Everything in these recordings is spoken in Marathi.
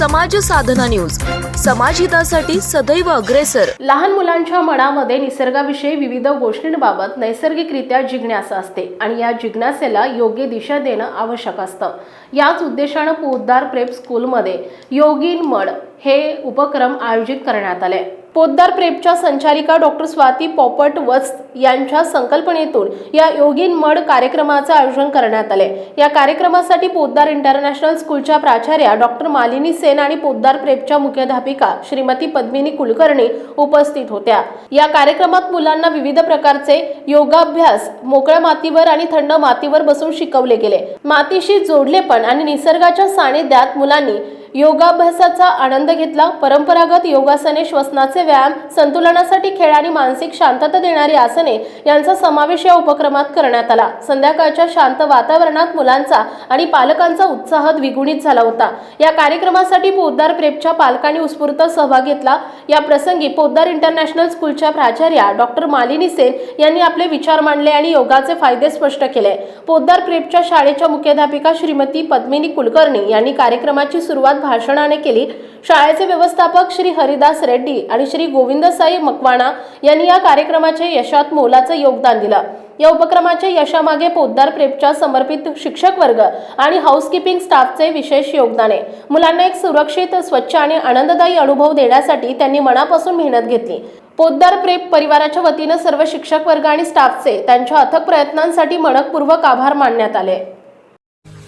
समाज साधना न्यूज. समाजहितासाठी सदैव अग्रेसर. लहान मुलांच्या मनामध्ये निसर्गाविषयी विविध गोष्टींबाबत नैसर्गिकरित्या जिज्ञासा असते आणि या जिज्ञासेला योग्य दिशा देणं आवश्यक असतं. याच उद्देशानं पोद्दार प्रेप स्कूलमध्ये योगीन मड हे उपक्रम आयोजित करण्यात आले. पोद्दार प्रेपच्या संचालिका डॉक्टर स्वाती पोपट वस्त यांच्या संकल्पनेतून या योगीन मड कार्यक्रमाचं आयोजन करण्यात आले या कार्यक्रमासाठी पोद्दार इंटरनॅशनल स्कूलच्या प्राचार्या डॉक्टर मालिनी सेन आणि पोद्दार प्रेपच्या मुख्याध्यापिका श्रीमती पद्मिनी कुलकर्णी उपस्थित होत्या. या कार्यक्रमात मुलांना विविध प्रकारचे योगाभ्यास मोकळ्या मातीवर आणि थंड मातीवर बसून शिकवले गेले. मातीशी जोडलेपण आणि निसर्गाच्या सानिध्यात मुलांनी योगाभ्यासाचा आनंद घेतला. परंपरागत योगासने श्वसनाचे व्यायाम संतुलनासाठी खेळ आणि मानसिक शांतता देणारी आसने यांचा समावेश या उपक्रमात करण्यात आला. संध्याकाळच्या शांत वातावरणात मुलांचा आणि पालकांचा उत्साह द्विगुणित झाला होता. या कार्यक्रमासाठी पोद्दार प्रेपच्या पालकांनी उत्स्फूर्त सहभाग घेतला. या प्रसंगी पोद्दार इंटरनॅशनल स्कूलच्या प्राचार्या डॉक्टर मालिनी सेन यांनी आपले विचार मांडले आणि योगाचे फायदे स्पष्ट केले. पोद्दार प्रेपच्या शाळेच्या मुख्याध्यापिका श्रीमती पद्मिनी कुलकर्णी यांनी कार्यक्रमाची सुरुवात भाषणाने केली. शाळेचे व्यवस्थापक श्री हरिदास रेड्डी आणि श्री गोविंदसाई मकवाणा यांनी या कार्यक्रमाच्या यशात मोलाचं योगदान दिलं. या उपक्रमाच्या यशामागे पोद्दार प्रेपच्या समर्पित शिक्षक वर्ग आणि हाऊसकीपिंग स्टाफचे विशेष योगदान आहे. मुलांना एक सुरक्षित स्वच्छ आणि आनंददायी अनुभव देण्यासाठी त्यांनी मनापासून मेहनत घेतली. पोद्दार प्रेप परिवाराच्या वतीनं सर्व शिक्षक वर्ग आणि स्टाफचे त्यांच्या अथक प्रयत्नांसाठी मनकपूर्वक आभार मानण्यात आले.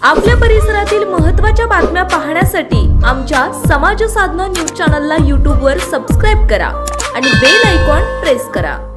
आपल्या परिसरातील महत्त्वाच्या बातम्या पाहण्यासाठी आमच्या समाज साधना न्यूज चॅनलला यूट्यूबवर सबस्क्राईब करा आणि बेल आयकॉन प्रेस करा.